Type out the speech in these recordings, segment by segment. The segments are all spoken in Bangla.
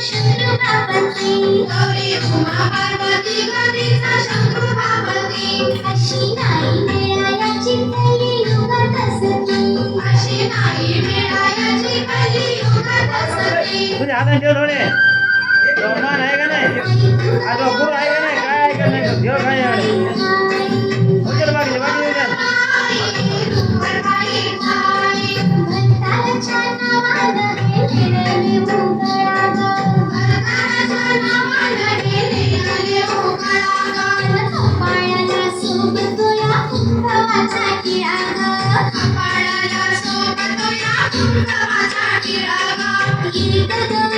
শুক্র ভাবতি গৌরী উমা পার্বতী গোবিন্দ শঙ্কু ভাবতি আশি নাই মেরায়া চিতালি যোগা তসতি 你的歌。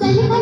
在一块。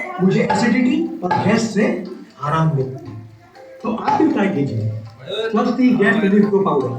मुझे एसिडिटी और गैस से आराम मिलता है। तो आप भी ट्राई कीजिए। स्वस्थ गैस रिलीफ को पाओगे